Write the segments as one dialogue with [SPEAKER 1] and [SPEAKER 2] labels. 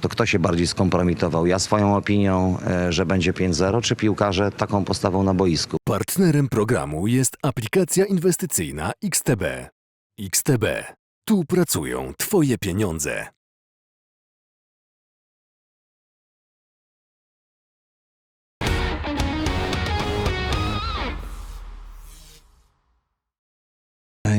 [SPEAKER 1] to kto się bardziej skompromitował? Ja swoją opinią, e, że będzie 5-0, czy piłkarze taką postawą na boisku?
[SPEAKER 2] Partnerem programu jest aplikacja inwestycyjna XTB. XTB. Tu pracują Twoje pieniądze.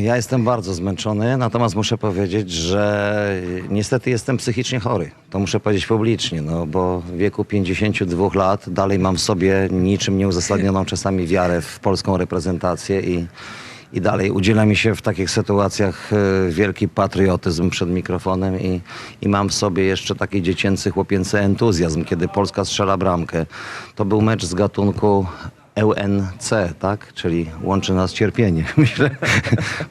[SPEAKER 1] Ja jestem bardzo zmęczony, natomiast muszę powiedzieć, że niestety jestem psychicznie chory. To muszę powiedzieć publicznie, no bo w wieku 52 lat dalej mam w sobie niczym nieuzasadnioną czasami wiarę w polską reprezentację i, i dalej udziela mi się w takich sytuacjach e, wielki patriotyzm przed mikrofonem i, i mam w sobie jeszcze taki dziecięcy, chłopięcy entuzjazm, kiedy Polska strzela bramkę. To był mecz z gatunku EUNC, tak? Czyli łączy nas cierpienie. Myślę,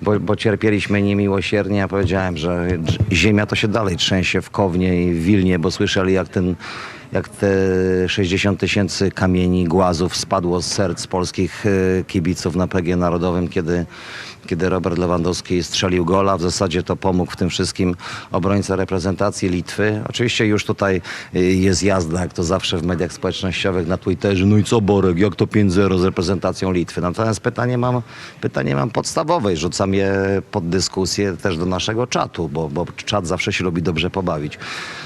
[SPEAKER 1] bo, bo cierpieliśmy niemiłosiernie. Ja powiedziałem, że ziemia to się dalej trzęsie w Kownie i w Wilnie, bo słyszeli jak ten jak te 60 tysięcy kamieni, głazów spadło z serc polskich e, kibiców na PG Narodowym, kiedy, kiedy Robert Lewandowski strzelił gola. W zasadzie to pomógł w tym wszystkim obrońca reprezentacji Litwy. Oczywiście już tutaj e, jest jazda, jak to zawsze w mediach społecznościowych, na Twitterze. No i co Borek, jak to 5-0 z reprezentacją Litwy? Natomiast pytanie mam, pytanie mam podstawowe i rzucam je pod dyskusję też do naszego czatu, bo, bo czat zawsze się lubi dobrze pobawić.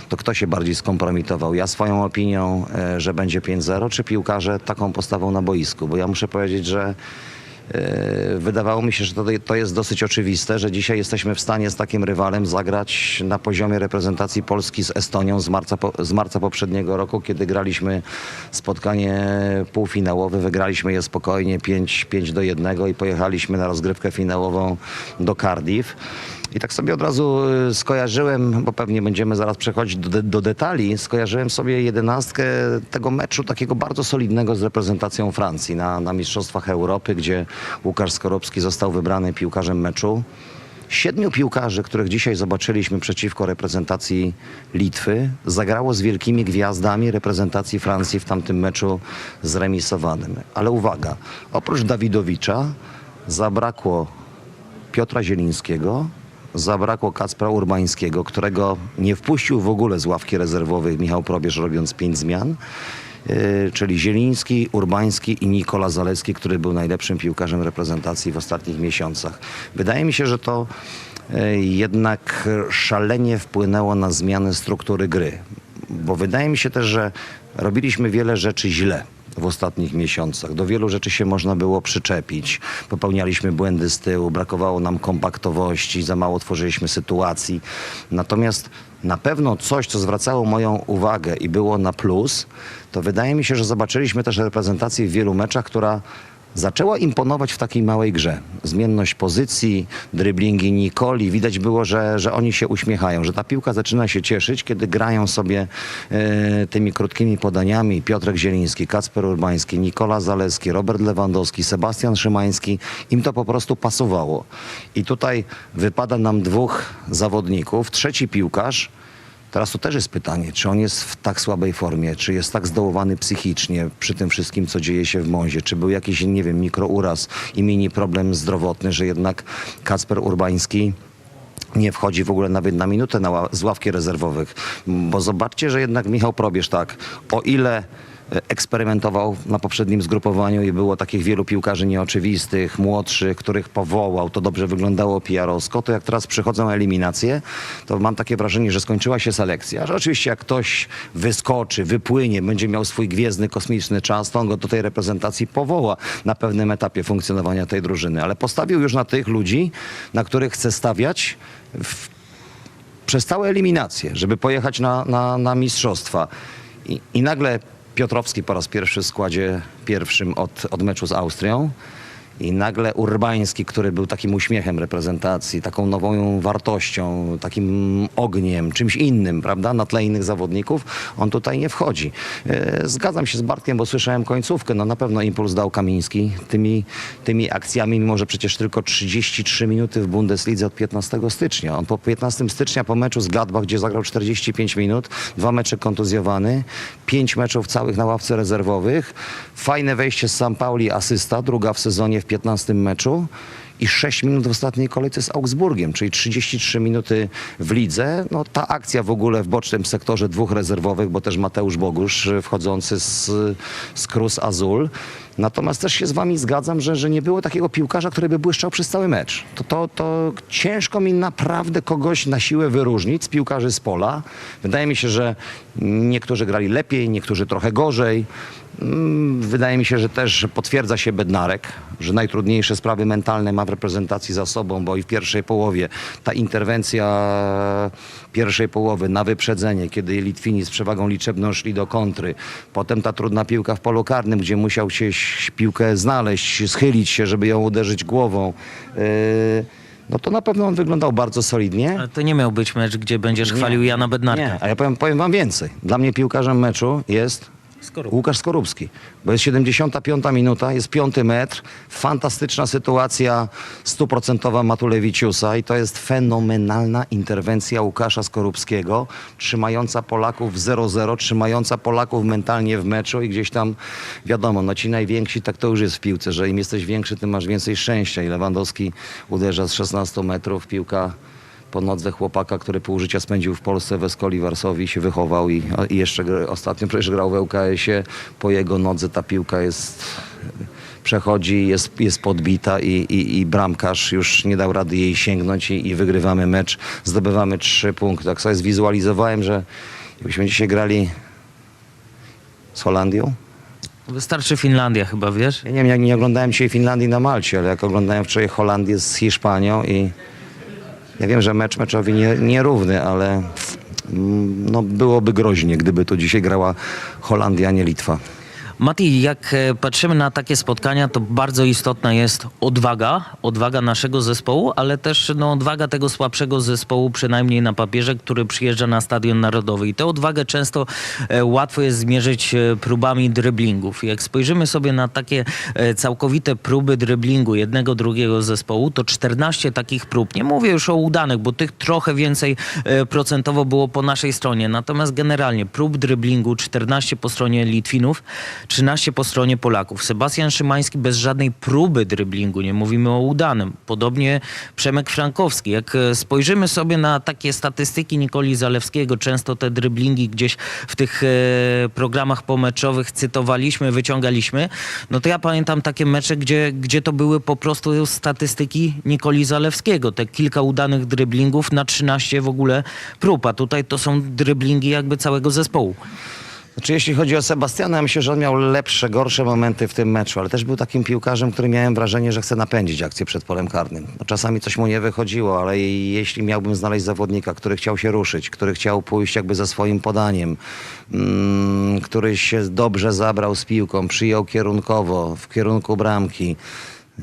[SPEAKER 1] To kto się bardziej skompromitował? Ja swoją opinią, e, że będzie 5-0, czy piłkarze taką postawą na boisku? Bo ja muszę powiedzieć, że e, wydawało mi się, że to, jest dosyć oczywiste, że dzisiaj jesteśmy w stanie z takim rywalem zagrać na poziomie reprezentacji Polski z Estonią z marca, z marca poprzedniego roku, kiedy graliśmy spotkanie półfinałowe, wygraliśmy je spokojnie 5, 5 do 1 i pojechaliśmy na rozgrywkę finałową do Cardiff. I tak sobie od razu y, skojarzyłem, bo pewnie będziemy zaraz przechodzić do, do detali, skojarzyłem sobie jedenastkę tego meczu takiego bardzo solidnego z reprezentacją Francji na, na Mistrzostwach Europy, gdzie Łukasz Skorupski został wybrany piłkarzem meczu. Siedmiu piłkarzy, których dzisiaj zobaczyliśmy przeciwko reprezentacji Litwy, zagrało z wielkimi gwiazdami reprezentacji Francji w tamtym meczu zremisowanym. Ale uwaga, oprócz Dawidowicza zabrakło Piotra Zielińskiego, zabrakło Kacpra Urbańskiego, którego nie wpuścił w ogóle z ławki rezerwowej Michał Probierz, robiąc pięć zmian. Yy, czyli Zieliński, Urbański i Nikola Zalewski, który był najlepszym piłkarzem reprezentacji w ostatnich miesiącach. Wydaje mi się, że to yy, jednak szalenie wpłynęło na zmianę struktury gry. Bo wydaje mi się też, że robiliśmy wiele rzeczy źle w ostatnich miesiącach. Do wielu rzeczy się można było przyczepić. Popełnialiśmy błędy z tyłu, brakowało nam kompaktowości, za mało tworzyliśmy sytuacji. Natomiast na pewno coś, co zwracało moją uwagę i było na plus, to wydaje mi się, że zobaczyliśmy też reprezentację w wielu meczach, która zaczęła imponować w takiej małej grze. Zmienność pozycji, dryblingi Nikoli. Widać było, że, że oni się uśmiechają, że ta piłka zaczyna się cieszyć, kiedy grają sobie e, tymi krótkimi podaniami. Piotrek Zieliński, Kacper Urbański, Nikola Zaleski, Robert Lewandowski, Sebastian Szymański. Im to po prostu pasowało. I tutaj wypada nam dwóch zawodników. Trzeci piłkarz, Teraz to też jest pytanie, czy on jest w tak słabej formie, czy jest tak zdołowany psychicznie przy tym wszystkim, co dzieje się w Mązie, czy był jakiś, nie wiem, mikrouraz i mini problem zdrowotny, że jednak Kacper Urbański nie wchodzi w ogóle nawet na minutę na ła- z ławki rezerwowych. Bo zobaczcie, że jednak Michał Probierz tak, o ile eksperymentował na poprzednim zgrupowaniu i było takich wielu piłkarzy nieoczywistych, młodszych, których powołał, to dobrze wyglądało PR-owsko, to jak teraz przychodzą eliminacje, to mam takie wrażenie, że skończyła się selekcja, że oczywiście jak ktoś wyskoczy, wypłynie, będzie miał swój gwiezdny, kosmiczny czas, to on go do tej reprezentacji powoła na pewnym etapie funkcjonowania tej drużyny, ale postawił już na tych ludzi, na których chce stawiać w przez całe eliminacje, żeby pojechać na, na, na mistrzostwa. I, I nagle Piotrowski po raz pierwszy w składzie pierwszym od, od meczu z Austrią. I nagle Urbański, który był takim uśmiechem reprezentacji, taką nową wartością, takim ogniem, czymś innym, prawda, na tle innych zawodników, on tutaj nie wchodzi. E, Zgadzam się z Bartkiem, bo słyszałem końcówkę. No na pewno impuls dał Kamiński tymi, tymi akcjami, mimo że przecież tylko 33 minuty w Bundeslidze od 15 stycznia. On po 15 stycznia, po meczu z Gladbach, gdzie zagrał 45 minut, dwa mecze kontuzjowany, pięć meczów całych na ławce rezerwowych, fajne wejście z San Pauli, asysta, druga w sezonie w 15 meczu i 6 minut w ostatniej kolejce z Augsburgiem, czyli 33 minuty w lidze. No, ta akcja w ogóle w bocznym sektorze dwóch rezerwowych, bo też Mateusz Bogusz y, wchodzący z, z Cruz Azul. Natomiast też się z wami zgadzam, że, że nie było takiego piłkarza, który by błyszczał przez cały mecz. To, to, to ciężko mi naprawdę kogoś na siłę wyróżnić z piłkarzy z pola. Wydaje mi się, że niektórzy grali lepiej, niektórzy trochę gorzej. Mm, Wydaje mi się, że też potwierdza się Bednarek, że najtrudniejsze sprawy mentalne ma w reprezentacji za sobą, bo i w pierwszej połowie ta interwencja pierwszej połowy na wyprzedzenie, kiedy Litwini z przewagą liczebną szli do kontry. Potem ta trudna piłka w polu karnym, gdzie musiał się piłkę znaleźć, schylić się, żeby ją uderzyć głową. Yy, No to na pewno on wyglądał bardzo solidnie.
[SPEAKER 3] Ale to nie miał być mecz, gdzie będziesz chwalił Jana Bednarka.
[SPEAKER 1] Nie, a ja powiem, powiem wam więcej. Dla mnie piłkarzem meczu jest
[SPEAKER 3] Skorupa.
[SPEAKER 1] Łukasz Skorupski. Bo jest 75 minuta, jest piąty metr, fantastyczna sytuacja stuprocentowa Matulewiciusa i to jest fenomenalna interwencja Łukasza Skorupskiego, trzymająca Polaków 0-0, trzymająca Polaków mentalnie w meczu i gdzieś tam, wiadomo, no ci najwięksi, tak to już jest w piłce, że im jesteś większy, tym masz więcej szczęścia i Lewandowski uderza z 16 metrów, piłka po nodze chłopaka, który pół życia spędził w Polsce, w Eskoli Warsowii, się wychował i, i jeszcze ostatnio przecież grał w ŁKS-ie. Po jego nodze ta piłka jest, przechodzi, jest, jest podbita i, i, i bramkarz już nie dał rady jej sięgnąć i, i wygrywamy mecz. Zdobywamy trzy punkty. Tak sobie zwizualizowałem, że jakbyśmy dzisiaj grali z Holandią,
[SPEAKER 3] Wystarczy Finlandia chyba, wiesz?
[SPEAKER 1] ja nie wiem, jak nie oglądałem dzisiaj Finlandii na Malcie, ale jak oglądałem wczoraj Holandię z Hiszpanią i ja wiem, że mecz meczowi nie, nierówny, ale mm, no, byłoby groźnie, gdyby tu dzisiaj grała Holandia, a nie Litwa.
[SPEAKER 3] Mati, jak e, patrzymy na takie spotkania, to bardzo istotna jest odwaga, odwaga naszego zespołu, ale też no, odwaga tego słabszego zespołu, przynajmniej na papierze, który przyjeżdża na Stadion Narodowy. I tę odwagę często e, łatwo jest zmierzyć e, próbami dryblingów. Jak spojrzymy sobie na takie całkowite próby dryblingu jednego, drugiego zespołu, to 14 takich prób, nie mówię już o udanych, bo tych trochę więcej procentowo było po naszej stronie, natomiast generalnie prób dryblingu 14 po stronie Litwinów, 13 po stronie Polaków. Sebastian Szymański bez żadnej próby dryblingu, nie mówimy o udanym. Podobnie Przemek Frankowski. Jak e, spojrzymy sobie na takie statystyki Nikoli Zalewskiego, często te dryblingi gdzieś w tych e, programach pomeczowych cytowaliśmy, wyciągaliśmy, no to ja pamiętam takie mecze, gdzie, gdzie to były po prostu statystyki Nikoli Zalewskiego. Te kilka udanych dryblingów na 13 w ogóle prób, a tutaj to są dryblingi jakby całego zespołu.
[SPEAKER 1] Znaczy, jeśli chodzi o Sebastiana, ja myślę, że on miał lepsze, gorsze momenty w tym meczu, ale też był takim piłkarzem, który miałem wrażenie, że chce napędzić akcję przed polem karnym. No, czasami coś mu nie wychodziło, ale jeśli miałbym znaleźć zawodnika, który chciał się ruszyć, który chciał pójść jakby za swoim podaniem, mm, który się dobrze zabrał z piłką, przyjął kierunkowo, w kierunku bramki,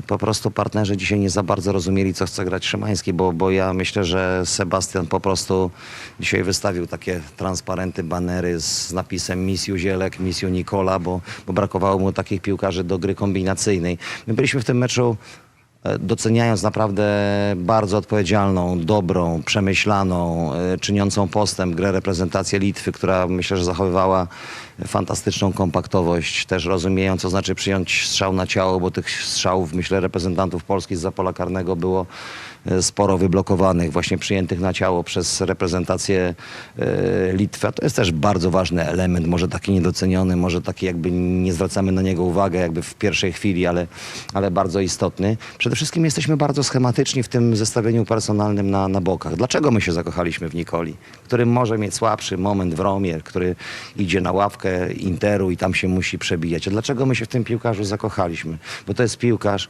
[SPEAKER 1] po prostu partnerzy dzisiaj nie za bardzo rozumieli, co chce grać Szymański, bo, bo ja myślę, że Sebastian po prostu dzisiaj wystawił takie transparenty, banery z napisem Misju Zielek, Misju Nikola, bo, bo brakowało mu takich piłkarzy do gry kombinacyjnej. My byliśmy w tym meczu e, doceniając naprawdę bardzo odpowiedzialną, dobrą, przemyślaną, e, czyniącą postęp grę reprezentację Litwy, która myślę, że zachowywała fantastyczną kompaktowość, też rozumiejąc, co znaczy przyjąć strzał na ciało, bo tych strzałów, myślę, reprezentantów Polski z pola karnego było e, sporo wyblokowanych, właśnie przyjętych na ciało przez reprezentację e, Litwy. A to jest też bardzo ważny element, może taki niedoceniony, może taki jakby nie zwracamy na niego uwagę jakby w pierwszej chwili, ale, ale bardzo istotny. Przede wszystkim jesteśmy bardzo schematyczni w tym zestawieniu personalnym na, na bokach. Dlaczego my się zakochaliśmy w Nikoli, który może mieć słabszy moment w Romie, który idzie na ławkę Interu i tam się musi przebijać. A dlaczego my się w tym piłkarzu zakochaliśmy? Bo to jest piłkarz,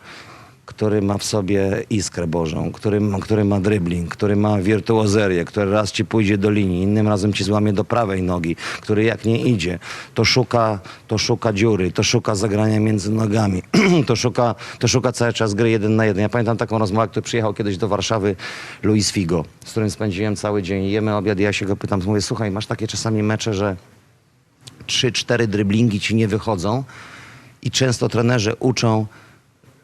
[SPEAKER 1] który ma w sobie iskrę Bożą, który, który ma dribbling, który ma wirtuozerię, który raz ci pójdzie do linii, innym razem ci złamie do prawej nogi, który jak nie idzie, to szuka, to szuka dziury, to szuka zagrania między nogami, to, szuka, to szuka cały czas gry jeden na jeden. Ja pamiętam taką rozmowę, który przyjechał kiedyś do Warszawy Luis Figo, z którym spędziłem cały dzień. Jemy obiad i ja się go pytam, mówię, słuchaj, masz takie czasami mecze, że trzy, cztery dryblingi ci nie wychodzą i często trenerzy uczą,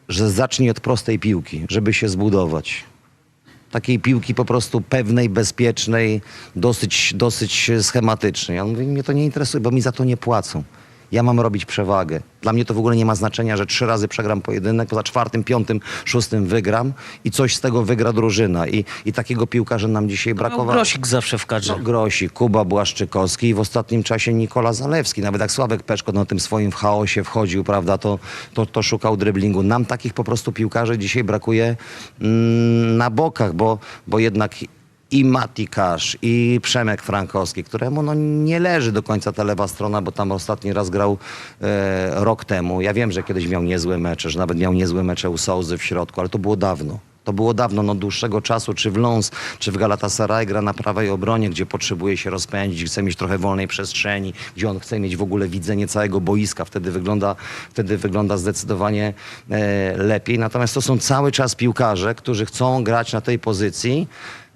[SPEAKER 1] że zacznij od prostej piłki, żeby się zbudować. Takiej piłki po prostu pewnej, bezpiecznej, dosyć, dosyć schematycznej. Ja mówię, mnie to nie interesuje, bo mi za to nie płacą. Ja mam robić przewagę. Dla mnie to w ogóle nie ma znaczenia, że trzy razy przegram pojedynek, poza czwartym, piątym, szóstym wygram i coś z tego wygra drużyna. I, i takiego piłkarza nam dzisiaj brakowało.
[SPEAKER 3] grosik zawsze w kadrze.
[SPEAKER 1] No, Grosi, Kuba Błaszczykowski i w ostatnim czasie Nikola Zalewski. Nawet jak Sławek Peszko na tym swoim w chaosie wchodził, prawda, to, to, to szukał dryblingu. Nam takich po prostu piłkarzy dzisiaj brakuje mm, na bokach, bo, bo jednak i Mati Kasz, i Przemek Frankowski, któremu no, nie leży do końca ta lewa strona, bo tam ostatni raz grał e, rok temu. Ja wiem, że kiedyś miał niezłe mecze, że nawet miał niezłe mecze u Sołzy w środku, ale to było dawno. To było dawno, no dłuższego czasu, czy w Lons, czy w Galatasaray gra na prawej obronie, gdzie potrzebuje się rozpędzić, chce mieć trochę wolnej przestrzeni, gdzie on chce mieć w ogóle widzenie całego boiska. Wtedy wygląda, wtedy wygląda zdecydowanie e, lepiej. Natomiast to są cały czas piłkarze, którzy chcą grać na tej pozycji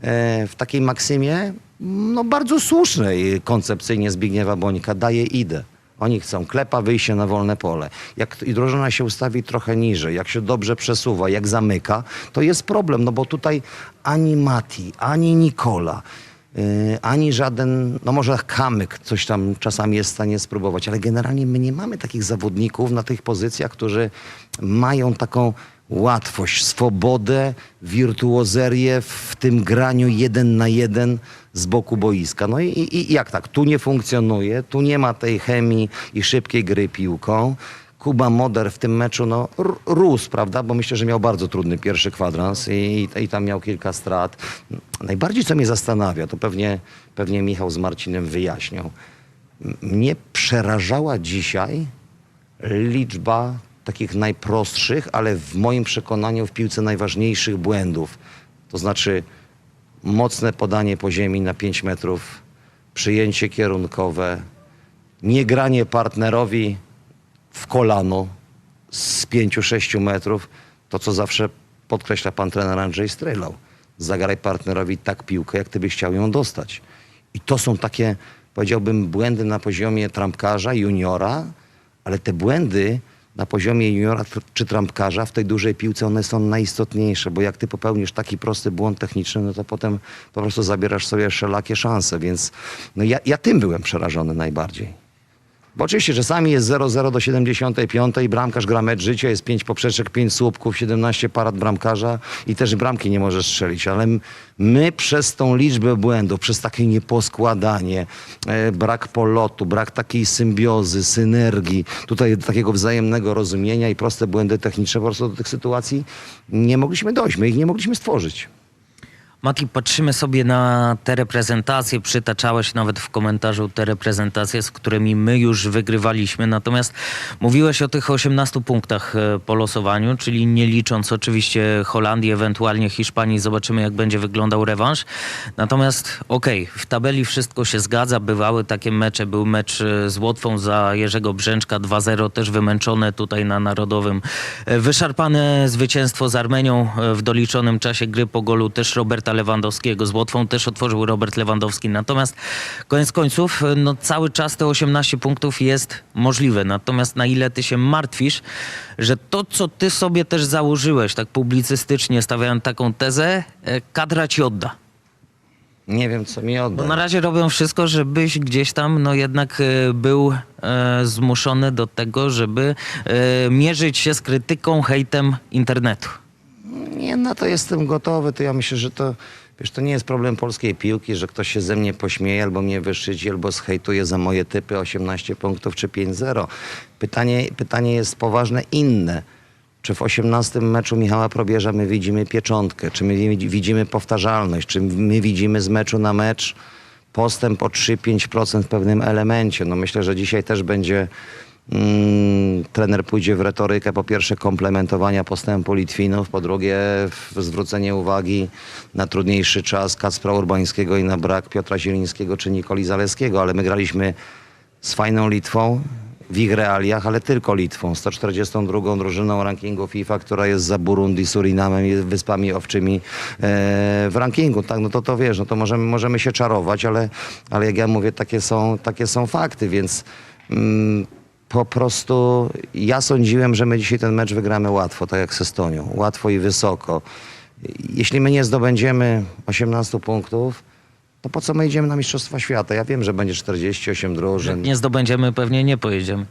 [SPEAKER 1] e, w takiej maksymie, no bardzo słusznej koncepcyjnie Zbigniewa Bonika, daje idę. Oni chcą klepa, wyjście na wolne pole. Jak i drużyna się ustawi trochę niżej, jak się dobrze przesuwa, jak zamyka, to jest problem, no bo tutaj ani Mati, ani Nikola, yy, ani żaden, no może Kamyk coś tam czasami jest w stanie spróbować, ale generalnie my nie mamy takich zawodników na tych pozycjach, którzy mają taką łatwość, swobodę, wirtuozerię w tym graniu jeden na jeden z boku boiska. No i, i, jak tak? Tu nie funkcjonuje, tu nie ma tej chemii i szybkiej gry piłką. Kuba Moder w tym meczu no, rósł, prawda? Bo myślę, że miał bardzo trudny pierwszy kwadrans i, i tam miał kilka strat. Najbardziej co mnie zastanawia, to pewnie, pewnie Michał z Marcinem wyjaśnią. Mnie przerażała dzisiaj liczba takich najprostszych, ale w moim przekonaniu w piłce najważniejszych błędów. To znaczy mocne podanie po ziemi na 5 metrów, przyjęcie kierunkowe, niegranie partnerowi w kolano z 5-6 metrów, to co zawsze podkreśla pan trener Andrzej Strylał. Zagraj partnerowi tak piłkę, jak ty byś chciał ją dostać. I to są takie, powiedziałbym, błędy na poziomie trampkarza, juniora, ale te błędy na poziomie juniora czy trampkarza w tej dużej piłce one są najistotniejsze, bo jak ty popełnisz taki prosty błąd techniczny, no to potem po prostu zabierasz sobie wszelakie szanse, więc no ja, ja tym byłem przerażony najbardziej. Bo oczywiście czasami jest 0-0 do 75 i bramkarz gra mecz życia, jest 5 poprzeczek, 5 słupków, 17 parad bramkarza i też bramki nie może strzelić, ale my przez tą liczbę błędów, przez takie nieposkładanie, e, brak polotu, brak takiej symbiozy, synergii, tutaj takiego wzajemnego rozumienia i proste błędy techniczne, po prostu do tych sytuacji nie mogliśmy dojść, my ich nie mogliśmy stworzyć.
[SPEAKER 3] Mati, patrzymy sobie na te reprezentacje, przytaczałeś nawet w komentarzu te reprezentacje, z którymi my już wygrywaliśmy, natomiast mówiłeś o tych 18 punktach e, po losowaniu, czyli nie licząc oczywiście Holandii, ewentualnie Hiszpanii, zobaczymy jak będzie wyglądał rewanż. Natomiast okej, w tabeli wszystko się zgadza, bywały takie mecze, był mecz e, z Łotwą za Jerzego Brzęczka. 2-0, też wymęczone tutaj na Narodowym. E, Wyszarpane zwycięstwo z Armenią w doliczonym czasie gry po golu też Roberta Lewandowskiego. Z Łotwą też otworzył Robert Lewandowski. Natomiast koniec końców, e, no cały czas te 18 punktów jest możliwe. Natomiast na ile ty się martwisz, że to, co ty sobie też założyłeś, tak publicystycznie stawiając taką tezę, e, kadra ci odda.
[SPEAKER 1] Nie wiem, co mi odda.
[SPEAKER 3] Bo na razie robią wszystko, żebyś gdzieś tam no jednak e, był e, zmuszony do tego, żeby e, mierzyć się z krytyką, hejtem internetu.
[SPEAKER 1] Na to jestem gotowy. To ja myślę, że to, wiesz, to nie jest problem polskiej piłki, że ktoś się ze mnie pośmieje, albo mnie wyszydzi, albo zhejtuje za moje typy 18 punktów czy 5-0. Pytanie, pytanie jest poważne inne. Czy w 18 meczu Michała Probierza my widzimy pieczątkę? Czy my widzi- widzimy powtarzalność? Czy my widzimy z meczu na mecz postęp o 3-5% w pewnym elemencie? No myślę, że dzisiaj też będzie Mm, trener pójdzie w retorykę, po pierwsze komplementowania postępu Litwinów, po drugie zwrócenie uwagi na trudniejszy czas Kacpra Urbańskiego i na brak Piotra Zielińskiego czy Nikoli Zaleskiego, ale my graliśmy z fajną Litwą w ich realiach, ale tylko Litwą, 142 drużyną rankingu FIFA, która jest za Burundi, Surinamem i Wyspami Owczymi e, w rankingu. Tak, no to to wiesz, no to możemy, możemy się czarować, ale, ale jak ja mówię, takie są, takie są fakty, więc mm, po prostu ja sądziłem, że my dzisiaj ten mecz wygramy łatwo, tak jak z Estonią. Łatwo i wysoko. Jeśli my nie zdobędziemy 18 punktów, to po co my idziemy na Mistrzostwa Świata? Ja wiem, że będzie 48 drużyn.
[SPEAKER 3] Nie zdobędziemy, pewnie nie pojedziemy.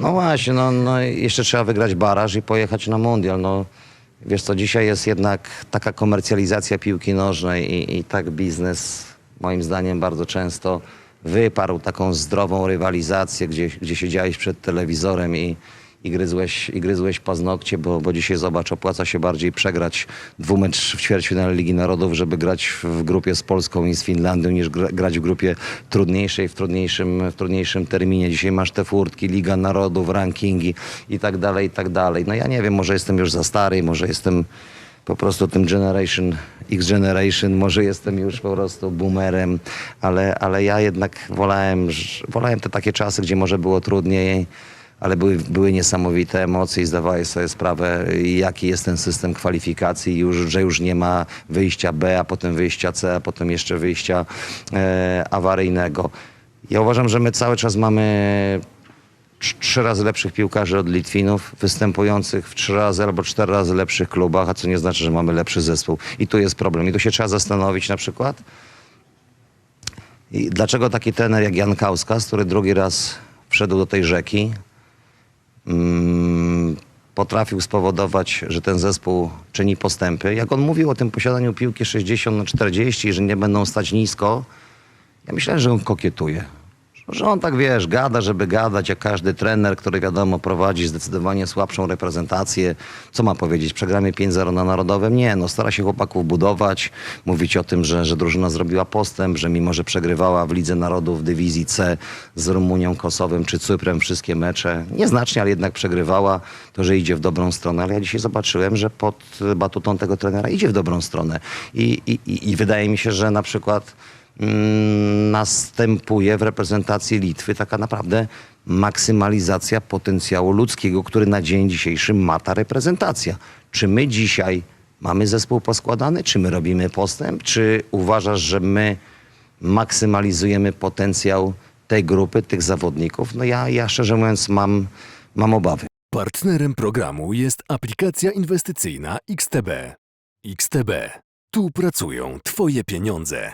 [SPEAKER 1] No właśnie, no, no jeszcze trzeba wygrać baraż i pojechać na mundial. No, wiesz co, dzisiaj jest jednak taka komercjalizacja piłki nożnej i, i tak biznes moim zdaniem bardzo często wyparł taką zdrową rywalizację, gdzie, gdzie siedziałeś przed telewizorem i, i, gryzłeś, i gryzłeś paznokcie, bo, bo dzisiaj zobacz, opłaca się bardziej przegrać dwumecz w ćwierćfinale Ligi Narodów, żeby grać w, grupie z Polską i z Finlandią, niż gra, grać w grupie trudniejszej, w trudniejszym, w trudniejszym terminie. Dzisiaj masz te furtki, Liga Narodów, rankingi i tak dalej, i tak dalej. No ja nie wiem, może jestem już za stary, może jestem po prostu tym generation, X generation, może jestem już po prostu boomerem, ale, ale ja jednak wolałem, wolałem te takie czasy, gdzie może było trudniej, ale były, były niesamowite emocje i zdawałeś sobie sprawę, jaki jest ten system kwalifikacji, już, że już nie ma wyjścia B, a potem wyjścia C, a potem jeszcze wyjścia e, awaryjnego. Ja uważam, że my cały czas mamy trzy razy lepszych piłkarzy od Litwinów, występujących w trzy razy albo cztery razy lepszych klubach, a co nie znaczy, że mamy lepszy zespół. I tu jest problem. I tu się trzeba zastanowić na przykład, i dlaczego taki trener jak Jan Kauskas, który drugi raz wszedł do tej rzeki, mm, potrafił spowodować, że ten zespół czyni postępy. Jak on mówił o tym posiadaniu piłki 60 na 40 i że nie będą stać nisko, ja myślałem, że on kokietuje. Że on tak, wiesz, gada, żeby gadać, jak każdy trener, który wiadomo prowadzi zdecydowanie słabszą reprezentację. Co ma powiedzieć? Przegramy 5-0 na Narodowym? Nie, no stara się chłopaków budować, mówić o tym, że, że drużyna zrobiła postęp, że mimo, że przegrywała w Lidze Narodów dywizji C z Rumunią, Kosowem czy Cyprem wszystkie mecze, nieznacznie, ale jednak przegrywała, to, że idzie w dobrą stronę. Ale ja dzisiaj zobaczyłem, że pod batutą tego trenera idzie w dobrą stronę. I, i, i, wydaje mi się, że na przykład następuje w reprezentacji Litwy taka naprawdę maksymalizacja potencjału ludzkiego, który na dzień dzisiejszy ma ta reprezentacja. Czy my dzisiaj mamy zespół poskładany? Czy my robimy postęp? Czy uważasz, że my maksymalizujemy potencjał tej grupy, tych zawodników? No ja, ja szczerze mówiąc mam, mam obawy.
[SPEAKER 2] Partnerem programu jest aplikacja inwestycyjna XTB. XTB. Tu pracują Twoje pieniądze.